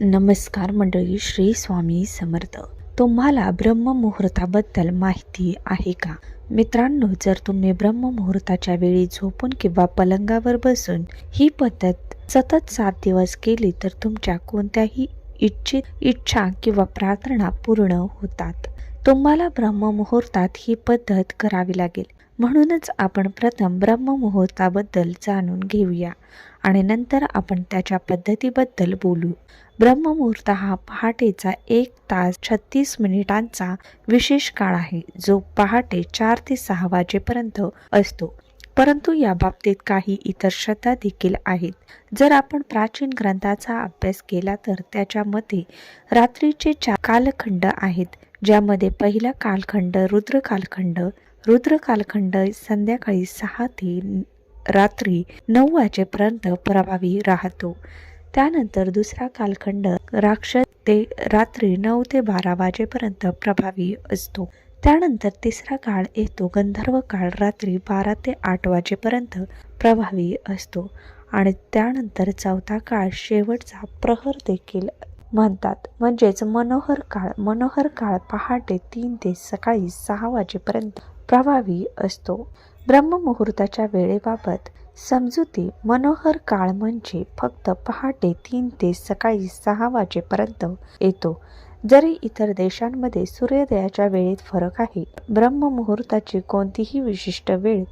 नमस्कार मंडळी श्री स्वामी समर्थ. तुम्हाला ब्रह्ममुहूर्ताबद्दल माहिती आहे का? मित्रांनो जर तुम्ही ब्रह्ममुहूर्ताच्या वेळी झोपून किंवा पलंगावर बसून ही पद्धत सतत सात दिवस केली तर तुमच्या कोणत्याही इच्छित इच्छा किंवा प्रार्थना पूर्ण होतात. तुम्हाला ब्रह्ममुहूर्तात ही पद्धत करावी लागेल. म्हणूनच आपण प्रथम ब्रह्ममुहूर्ताबद्दल जाणून घेऊया. आणि नंतर आपण त्याच्या पद्धतीबद्दल बोलू. ब्रह्ममुहूर्त हा पहाटेचा एक तास छत्तीस मिनिटांचा विशेष काळ आहे जो पहाटे चार ते सहा वाजेपर्यंत असतो. परंतु या बाबतीत काही इतर श्रद्धा देखील आहेत. जर आपण प्राचीन ग्रंथाचा अभ्यास केला तर त्याच्यामध्ये रात्रीचे चार कालखंड आहेत ज्यामध्ये पहिला कालखंड रुद्र कालखंड रुद्र कालखंड संध्याकाळी सहा ते रात्री नऊ वाजेपर्यंत प्रभावी राहतो. त्यानंतर दुसरा कालखंड राक्षस ते रात्री नऊ ते बारा वाजेपर्यंत प्रभावी असतो. त्यानंतर तिसरा काळ येतो. गंधर्व काळ रात्री बारा ते आठ वाजेपर्यंत प्रभावी असतो. आणि त्यानंतर चौथा काळ शेवटचा प्रहर देखील म्हणतात. म्हणजेच मनोहर काळ. मनोहर काळ पहाटे तीन ते सकाळी सहा वाजेपर्यंत प्रभावी असतो. ब्रह्ममुहूर्ताच्या वेळेबाबत समजुती मनोहर काळ म्हणजे फक्त पहाटे तीन ते सकाळी सहा वाजेपर्यंत येतो. जरी इतर देशांमध्ये सूर्योदयाच्या वेळेत फरक आहे ब्रह्ममुहूर्ताची कोणतीही विशिष्ट वेळ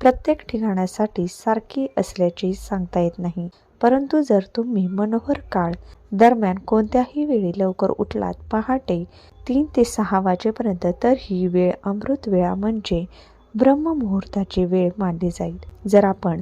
प्रत्येक ठिकाणासाठी सारखी असल्याचे सांगता येत नाही. परंतु जर तुम्ही मनोहर काळ दरम्यान कोणत्याही वेळी लवकर उठलात पहाटे तीन ते सहा वाजेपर्यंत तर ही वेळ अमृत वेळा म्हणजे ब्रह्ममुहूर्ताची वेळ मानली जाईल. जर आपण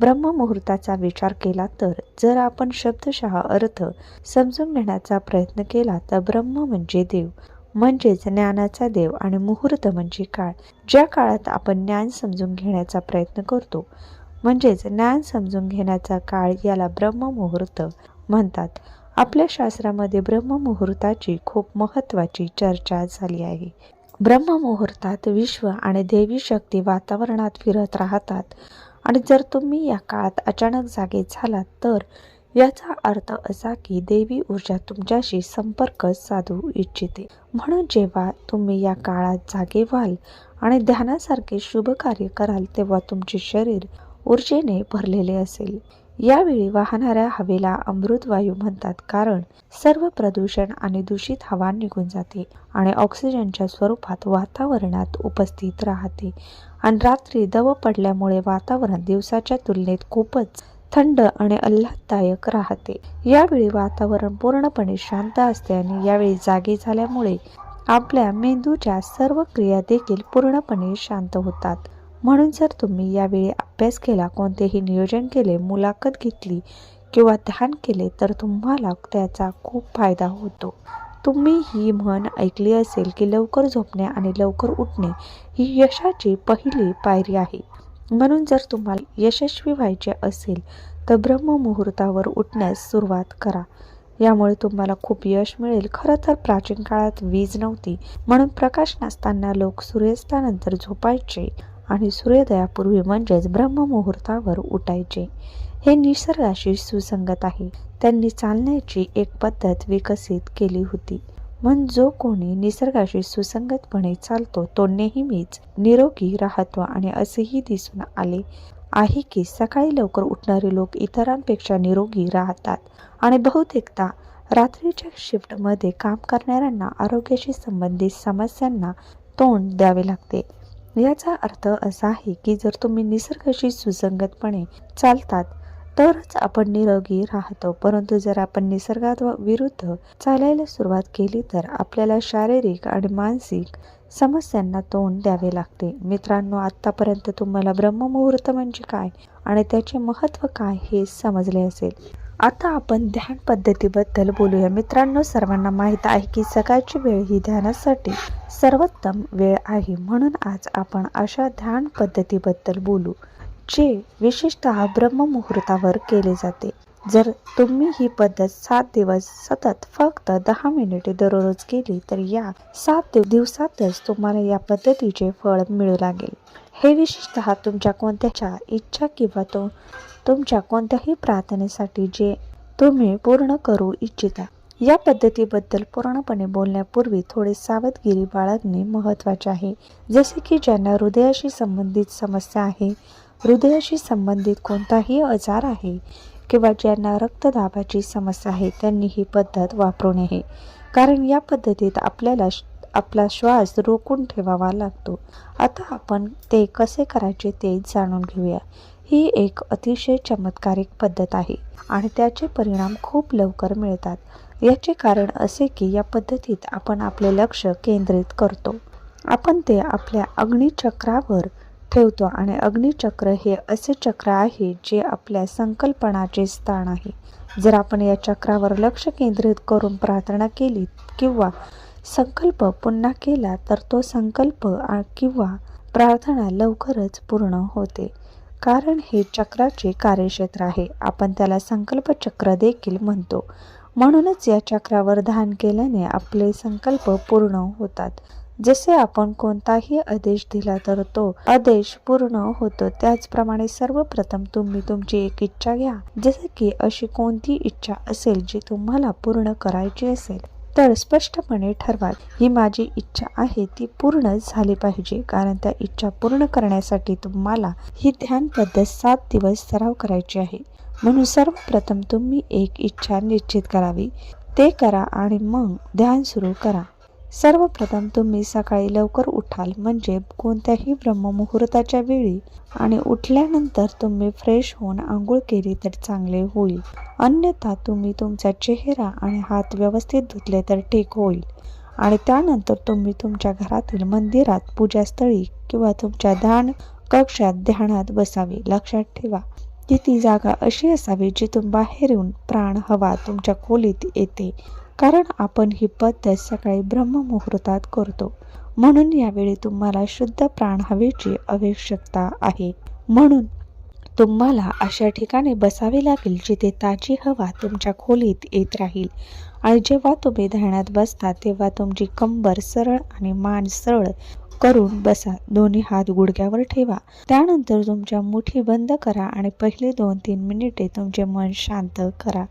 ब्रह्ममुहूर्ताचा विचार केला तर जर आपण शब्दशः अर्थ समजून घेण्याचा प्रयत्न केला तर ब्रह्म म्हणजे देव म्हणजेच ज्ञानाचा देव आणि मुहूर्त म्हणजे काळ. ज्या काळात आपण ज्ञान समजून घेण्याचा प्रयत्न करतो म्हणजेच ज्ञान समजून घेण्याचा काळ याला ब्रह्ममुहूर्त म्हणतात. आपल्या शास्त्रामध्ये ब्रह्ममुहूर्ताची खूप महत्त्वाची चर्चा झाली आहे. ब्रह्ममुहूर्तात विश्व आणि देवी शक्ती वातावरणात फिरत राहतात. आणि जर तुम्ही या काळात अचानक जागे झालात तर याचा अर्थ असा की देवी ऊर्जा तुमच्याशी संपर्क साधू इच्छिते. म्हणून जेव्हा तुम्ही या काळात जागे व्हाल आणि ध्यानासारखे शुभ कार्य कराल तेव्हा तुमचे शरीर ऊर्जेने भरलेले असेल. यावेळी वाहणाऱ्या हवेला अमृत वायू म्हणतात कारण सर्व प्रदूषण आणि दूषित हवा निघून जाते आणि ऑक्सिजनच्या स्वरूपात वातावरणात उपस्थित राहते. आणि रात्री दव पडल्यामुळे वातावरण दिवसाच्या तुलनेत खूपच थंड आणि आल्हाददायक राहते. यावेळी वातावरण पूर्णपणे शांत असते आणि यावेळी जागे झाल्यामुळे आपल्या मेंदूच्या सर्व क्रिया देखील पूर्णपणे शांत होतात. म्हणून जर तुम्ही यावेळी अभ्यास केला कोणतेही नियोजन केले मुलाखत घेतली किंवा ध्यान केले तर तुम्हाला त्याचा खूप फायदा होतो. तुम्ही ही म्हण ऐकली असेल की लवकर झोपणे आणि लवकर उठणे ही यशाची पहिली पायरी आहे. म्हणून जर तुम्हाला यशस्वी व्हायचे असेल तर ब्रह्ममुहूर्तावर उठण्यास सुरुवात करा. यामुळे तुम्हाला खूप यश मिळेल. खरं तर प्राचीन काळात वीज नव्हती म्हणून प्रकाश नसताना लोक सूर्यास्तानंतर झोपायचे. आणि सूर्योदयापूर्वी म्हणजेच ब्रह्ममुहूर्तावर उठायचे. हे निसर्गाशी सुसंगत आहे. त्यांनी चालण्याची एक पद्धत विकसित केली होती. मग जो कोणी निसर्गाशी सुसंगतपणे चालतो तो नेहमीच निरोगी राहतो आणि असेही दिसून आले आहे की सकाळी लवकर उठणारे लोक इतरांपेक्षा निरोगी राहतात. आणि बहुतेकदा रात्रीच्या शिफ्टमध्ये काम करणाऱ्यांना आरोग्याशी संबंधित समस्यांना तोंड द्यावे लागते. याचा अर्थ असा आहे की जर तुम्ही निसर्गाशी सुसंगतपणे चालतात तरच आपण निरोगी राहतो. परंतु जर आपण निसर्गात विरुद्ध चालायला सुरुवात केली तर आपल्याला शारीरिक आणि मानसिक समस्यांना तोंड द्यावे लागते. मित्रांनो आत्तापर्यंत तुम्हाला ब्रह्ममुहूर्त म्हणजे काय आणि त्याचे महत्त्व काय हे समजले असेल. आता आपण ध्यान पद्धतीबद्दल बोलूया. मित्रांनो सर्वांना माहीत आहे की सकाळची वेळ ही ध्यानासाठी सर्वोत्तम वेळ आहे. म्हणून आज आपण अशा ध्यान पद्धतीबद्दल बोलू जे विशेषतः ब्रह्ममुहूर्तावर केले जाते. जर तुम्ही ही पद्धत सात दिवस सतत फक्त दहा मिनिटे दररोज केली तर या सात दिवसातच तुम्हाला या पद्धतीचे फळ मिळू लागेल. हे विशेषतः तुमच्या कोणत्याच्या इच्छा किंवा तो तुमच्या कोणत्याही प्रार्थनेसाठी जे तुम्ही पूर्ण करू इच्छिता. या पद्धतीबद्दल पूर्णपणे बोलण्यापूर्वी थोडे सावधगिरी बाळगणे महत्त्वाचे आहे. जसे की ज्यांना हृदयाशी संबंधित समस्या आहे हृदयाशी संबंधित कोणताही आजार आहे किंवा ज्यांना रक्तदाबाची समस्या आहे त्यांनी ही पद्धत वापरू नये. कारण या पद्धतीत आपल्याला आपला श्वास रोखून ठेवावा लागतो. आता आपण ते कसे करायचे ते जाणून घेऊया. ही एक अतिशय चमत्कारिक पद्धत आहे आणि त्याचे परिणाम खूप लवकर मिळतात. याचे कारण असे की या पद्धतीत आपण आपले लक्ष केंद्रित करतो. आपण ते आपल्या अग्निचक्रावर ठेवतो आणि अग्निचक्र हे असे चक्र आहे जे आपल्या संकल्पनाचे स्थान आहे. जर आपण या चक्रावर लक्ष केंद्रित करून प्रार्थना केली किंवा संकल्प पुन्हा केला तर तो संकल्प किंवा प्रार्थना लवकरच पूर्ण होते. कारण हे चक्राचे कार्यक्षेत्र आहे. आपण त्याला संकल्प चक्र देखील म्हणतो. म्हणूनच या चक्रावर ध्यान केल्याने आपले संकल्प पूर्ण होतात. जसे आपण कोणताही आदेश दिला तर तो आदेश पूर्ण होतो. त्याचप्रमाणे सर्वप्रथम तुम्ही तुमची एक इच्छा घ्या. जसे की अशी कोणती इच्छा असेल जी तुम्हाला पूर्ण करायची असेल. तर स्पष्टपणे ठरवा ही माझी इच्छा आहे ती पूर्ण झाली पाहिजे कारण त्या इच्छा पूर्ण करण्यासाठी तुम्हाला ही ध्यान पद्धत सात दिवस सराव करायची आहे. म्हणून सर्वप्रथम तुम्ही एक इच्छा निश्चित करावी. ते करा आणि मग ध्यान सुरू करा. सर्वप्रथम तुम्ही सकाळी लवकर उठाल म्हणजे कोणत्याही ब्रह्ममुहूर्ताच्या वेळी आणि उठल्यानंतर तुम्ही फ्रेश होऊन आंघोळ केली तर चांगले होईल. अन्यथा तुम्ही तुमचा चेहरा आणि हात व्यवस्थित धुतले तर ठीक होईल. आणि त्यानंतर तुम्ही तुमच्या घरातील मंदिरात पूजास्थळी किंवा तुमच्या ध्यान कक्षात ध्यानात बसावे. लक्षात ठेवा की ती जागा अशी असावी जिथून बाहेर येऊन प्राण हवा तुमच्या खोलीत येते. कारण आपण ही पद्धत सकाळी ब्रह्ममुहूर्तात करतो. म्हणून यावेळी तुम्हाला शुद्ध प्राण हवेची आवश्यकता आहे. म्हणून तुम्हाला अशा ठिकाणी बसावे लागेल जिथे ताजी हवा तुमच्या खोलीत येत राहील. आणि जेव्हा तुम्ही ध्यानात बसता तेव्हा तुमची कंबर सरळ आणि मान सरळ करून बसा. दोन्ही हात गुडघ्यावर ठेवा. त्यानंतर तुमच्या मुठी बंद करा आणि पहिले दोन तीन मिनिटे तुमचे मन शांत करा.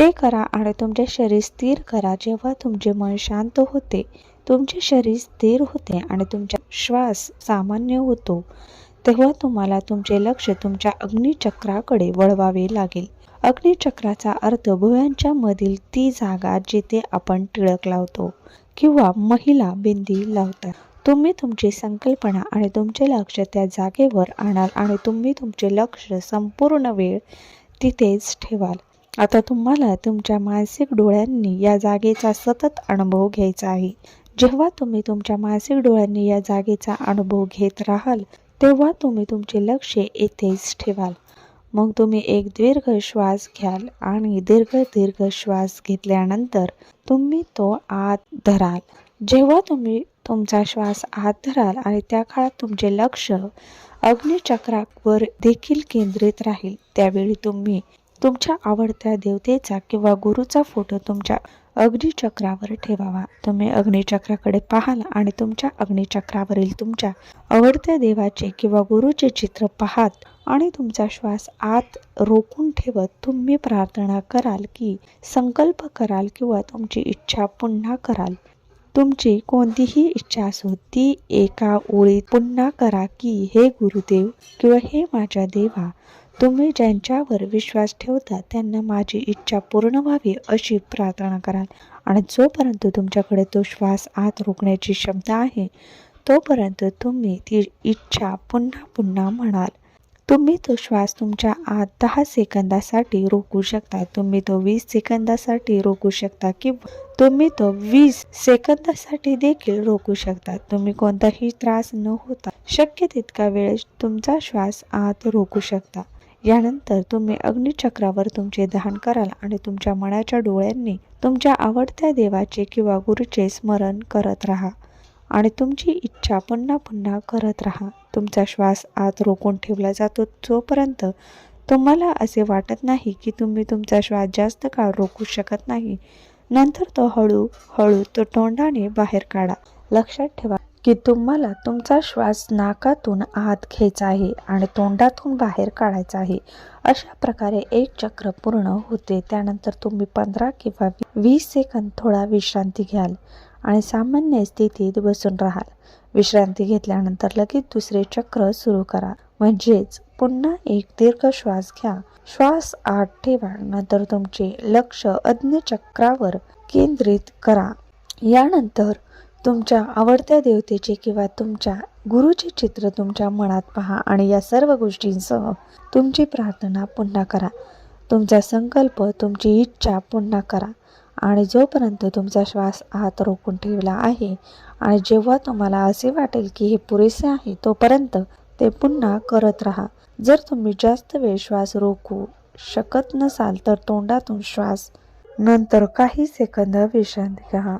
ते करा आणि तुमचे शरीर स्थिर करा. जेव्हा तुमचे मन शांत होते तुमचे शरीर स्थिर होते आणि तुमचा श्वास सामान्य होतो तेव्हा तुम्हाला तुमचे लक्ष तुमच्या अग्निचक्राकडे वळवावे लागेल. अग्निचक्राचा अर्थ भुवयांच्या मधील ती जागा जिथे आपण टिळक लावतो किंवा महिला बिंदी लावतात. तुम्ही तुमची संकल्पना आणि तुमचे लक्ष त्या जागेवर आणाल आणि तुम्ही तुमचे लक्ष संपूर्ण वेळ तिथेच ठेवाल. आता तुम्हाला तुमच्या मानसिक डोळ्यांनी या जागेचा सतत अनुभव घ्यायचा आहे. जेव्हा तुम्ही तुमच्या मानसिक डोळ्यांनी या जागेचा अनुभव घेत राहाल तेव्हा तुम्ही तुमचे लक्ष येथेच ठेवाल. मग तुम्ही एक दीर्घ श्वास घ्याल आणि दीर्घ दीर्घ श्वास घेतल्यानंतर तुम्ही तो आत धराल. जेव्हा तुम्ही तुमचा श्वास आत धराल आणि त्या काळात तुमचे लक्ष अग्निचक्रावर देखील केंद्रित राहील त्यावेळी तुम्ही तुमच्या आवडत्या देवतेचा किंवा गुरुचा फोटो तुमच्या अग्निचक्रावर ठेवावा. तुम्ही अग्निचक्राकडे पाहाल आणि तुमच्या अग्निचक्रावरील तुमच्या आवडत्या देवाचे किंवा गुरुचे चित्र पाहात आणि तुमचा श्वास आत रोखून ठेवत तुम्ही प्रार्थना कराल की संकल्प कराल किंवा तुमची इच्छा पुन्हा कराल. तुमची कोणतीही इच्छा असो ती एका ओळीत पुन्हा करा की हे गुरुदेव किंवा हे माझ्या देवा तुम्ही ज्यांच्यावर विश्वास ठेवता त्यांना माझी इच्छा पूर्ण व्हावी अशी प्रार्थना कराल आणि जोपर्यंत तुमच्याकडे तो श्वास आत रोखण्याची क्षमता आहे तोपर्यंत तुम्ही ती इच्छा पुन्हा पुन्हा म्हणाल. तुम्ही तो श्वास तुमच्या आत दहा सेकंदासाठी रोखू शकता. तुम्ही तो वीस सेकंदासाठी रोखू शकता किंवा तुम्ही तो वीस सेकंदासाठी देखील रोखू शकता. तुम्ही कोणताही त्रास न होता शक्य तितका वेळ तुमचा श्वास आत रोखू शकता. यानंतर तुम्ही अग्निचक्रावर तुमचे दहन कराल आणि तुमच्या मनाच्या डोळ्यांनी तुमच्या आवडत्या देवाचे किंवा गुरुचे स्मरण करत राहा. आणि तुमची इच्छा पुन्हा पुन्हा करत राहा. तुमचा श्वास आत रोखून ठेवला जातो. जोपर्यंत तुम्हाला असे वाटत नाही की तुम्ही तुमचा श्वास जास्त काळ रोखू शकत नाही नंतर तो हळू हळू तो तोंडाने बाहेर काढा. लक्षात ठेवा की तुम्हाला तुमचा श्वास नाकातून आत घ्यायचा आहे आणि तोंडातून बाहेर काढायचा आहे. अशा प्रकारे एक चक्र पूर्ण होते. त्यानंतर तुम्ही पंधरा किंवा वीस सेकंद थोडा विश्रांती घ्याल आणि सामान्य स्थितीत बसून राहाल. विश्रांती घेतल्यानंतर लगेच दुसरे चक्र सुरू करा. म्हणजेच पुन्हा एक दीर्घ श्वास घ्या. श्वास आत ठेवा. नंतर तुमचे लक्ष अज्ञ चक्रावर केंद्रित करा. यानंतर तुमच्या आवडत्या देवतेचे किंवा तुमच्या गुरुचे चित्र तुमच्या मनात पहा आणि या सर्व गोष्टींसह तुमची प्रार्थना पुन्हा करा. तुमचा संकल्प तुमची इच्छा पुन्हा करा आणि जोपर्यंत तुमचा श्वास आत रोखून ठेवला आहे आणि जेव्हा तुम्हाला असे वाटेल की हे पुरेसे आहे तोपर्यंत ते पुन्हा करत राहा. जर तुम्ही जास्त वेळ श्वास रोखू शकत नसाल तर तोंडातून श्वास नंतर काही सेकंद विश्रांती घ्या.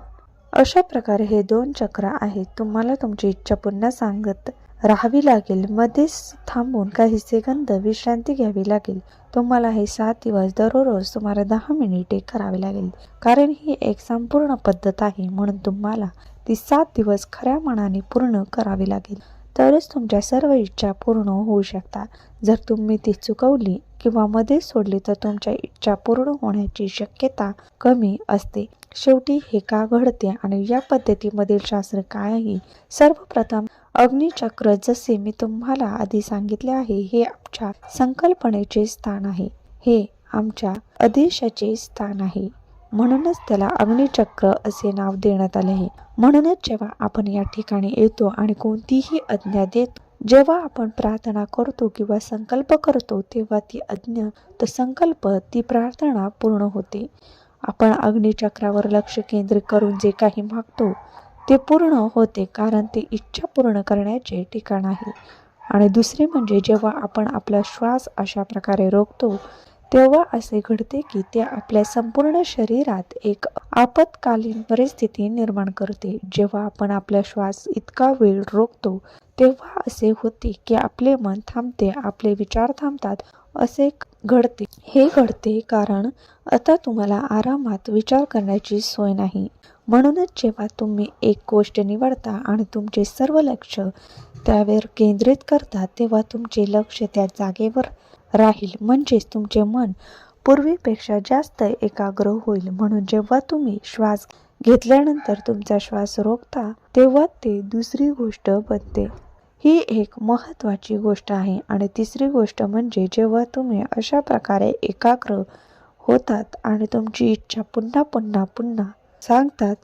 अशा प्रकारे हे दोन चक्र आहेत. तुम्हाला तुमची इच्छा पुन्हा सांगत राहावी लागेल. मध्येच थांबून काही सेकंद विश्रांती घ्यावी लागेल. तुम्हाला हे सात दिवस दररोज सुमारे दहा मिनिटे करावे लागेल. कारण ही एक संपूर्ण पद्धत आहे म्हणून तुम्हाला ती सात दिवस खऱ्या मनाने पूर्ण करावी लागेल. तरच तुमच्या सर्व इच्छा पूर्ण होऊ शकतात. जर तुम्ही ती चुकवली किंवा मध्ये सोडली तर तुमच्या इच्छा पूर्ण होण्याची शक्यता कमी असते. शेवटी हे का घडते आणि या पद्धतीमधील शास्त्र काय आहे? सर्वप्रथम अग्निचक्र जसे मी तुम्हाला आधी सांगितले आहे हे आमच्या संकल्पनेचे स्थान आहे. हे आमच्या आदेशाचे स्थान आहे. म्हणूनच त्याला अग्निचक्र असे नाव देण्यात आले आहे. म्हणूनच जेव्हा आपण या ठिकाणी येतो आणि कोणतीही आज्ञा देतो जेव्हा आपण प्रार्थना करतो किंवा संकल्प करतो तेव्हा ती आज्ञा तो संकल्प ती प्रार्थना पूर्ण होते. आपण अग्निचक्रावर लक्ष केंद्रित करून जे काही मागतो ते पूर्ण होते कारण ते इच्छा पूर्ण करण्याचे ठिकाण आहे. आणि दुसरे म्हणजे जेव्हा आपण आपला श्वास अशा प्रकारे रोखतो तेव्हा असे घडते की ते आपल्या संपूर्ण शरीरात एक आपत्कालीन परिस्थिती निर्माण करते. जेव्हा आपण आपला श्वास इतका वेळ रोखतो तेव्हा असे होते की आपले मन थांबते आपले विचार थांबतात असे घडते. हे घडते कारण आता तुम्हाला आरामात विचार करण्याची सोय नाही. म्हणूनच जेव्हा तुम्ही एक गोष्ट निवडता आणि तुमचे सर्व लक्ष त्यावर केंद्रित करता तेव्हा तुमचे लक्ष त्या जागेवर राहील. म्हणजेच तुमचे मन पूर्वीपेक्षा जास्त एकाग्र होईल. म्हणून जेव्हा तुम्ही श्वास घेतल्यानंतर तुमचा श्वास रोखता तेव्हा ते दुसरी गोष्ट बनते. ही एक महत्त्वाची गोष्ट आहे. आणि तिसरी गोष्ट म्हणजे जेव्हा तुम्ही अशा प्रकारे एकाग्र होतात आणि तुमची इच्छा पुन्हा पुन्हा पुन्हा सांगतात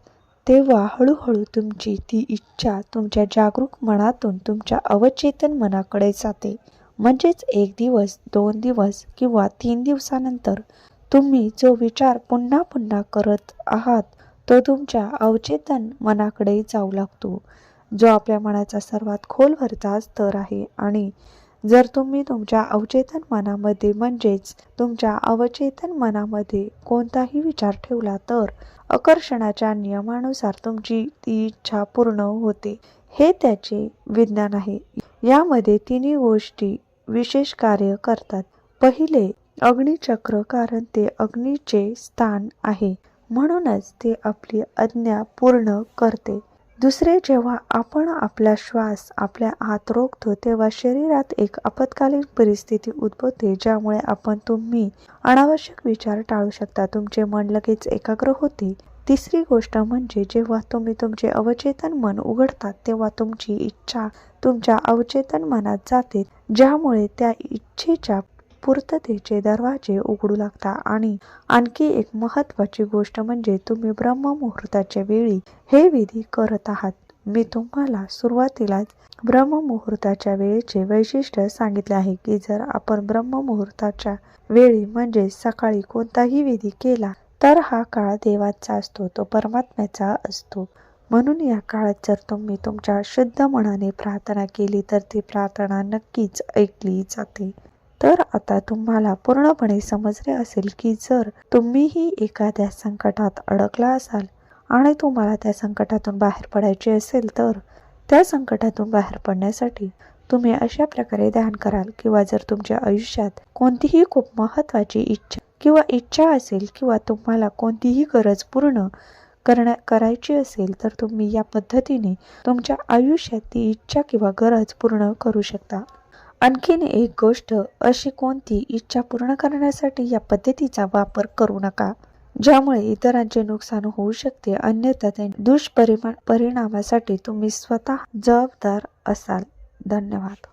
तेव्हा हळूहळू तुमची ती इच्छा तुमच्या जागरूक मनातून तुमच्या अवचेतन मनाकडे जाते. म्हणजेच एक दिवस दोन दिवस किंवा तीन दिवसानंतर तुम्ही जो विचार पुन्हा पुन्हा करत आहात तो तुमच्या अवचेतन मनाकडे जाऊ लागतो. जो आपल्या मनाचा सर्वात खोलवरचा स्तर आहे आणि जर तुम्ही तुमच्या अवचेतन मनामध्ये म्हणजेच तुमच्या अवचेतन मनामध्ये कोणताही विचार ठेवला तर आकर्षणाच्या नियमानुसार तुमची ती इच्छा पूर्ण होते. हे त्याचे विज्ञान आहे. यामध्ये तिन्ही गोष्टी विशेष कार्य करतात. पहिले अग्निचक्र कारण ते अग्नीचे स्थान आहे. म्हणूनच ते आपली आज्ञा पूर्ण करते. दुसरे जेव्हा आपण आपला श्वास आपल्या आत रोखतो तेव्हा शरीरात एक आपत्कालीन परिस्थिती उद्भवते ज्यामुळे आपण तुम्ही अनावश्यक विचार टाळू शकता. तुमचे मन लगेच एकाग्र होते. तिसरी गोष्ट म्हणजे जेव्हा तुम्ही तुमचे अवचेतन मन उघडतात तेव्हा तुमची इच्छा तुमच्या अवचेतन मनात जाते ज्यामुळे त्या इच्छेच्या पूर्ततेचे दरवाजे उघडू लागतात. आणि आणखी एक महत्त्वाची गोष्ट म्हणजे तुम्ही ब्रह्ममुहूर्ताच्या वेळी हे विधी करत आहात. मी तुम्हाला सुरुवातीलाच ब्रह्ममुहूर्ताच्या वेळेचे वैशिष्ट्य सांगितले आहे की जर आपण ब्रह्ममुहूर्ताच्या वेळी म्हणजे सकाळी कोणताही विधी केला तर हा काळ देवाचा असतो तो परमात्म्याचा असतो. म्हणून या काळात जर तुम्ही तुमच्या शुद्ध मनाने प्रार्थना केली तर ती प्रार्थना नक्कीच ऐकली जाते. तर आता तुम्हाला पूर्णपणे समजले असेल की जर तुम्हीही एखाद्या संकटात अडकला असाल आणि तुम्हाला त्या संकटातून बाहेर पडायचे असेल तर त्या संकटातून बाहेर पडण्यासाठी तुम्ही अशा प्रकारे ध्यान कराल किंवा जर तुमच्या आयुष्यात कोणतीही खूप महत्त्वाची इच्छा किंवा इच्छा असेल किंवा तुम्हाला कोणतीही गरज पूर्ण करण्या करायची असेल तर तुम्ही या पद्धतीने तुमच्या आयुष्यात ती इच्छा किंवा गरज पूर्ण करू शकता. आणखीन एक गोष्ट अशी कोणती इच्छा पूर्ण करण्यासाठी या पद्धतीचा वापर करू नका ज्यामुळे इतरांचे नुकसान होऊ शकते. अन्यथा ते दुष्परिमा परिणामासाठी तुम्ही स्वतः जबाबदार असाल. धन्यवाद.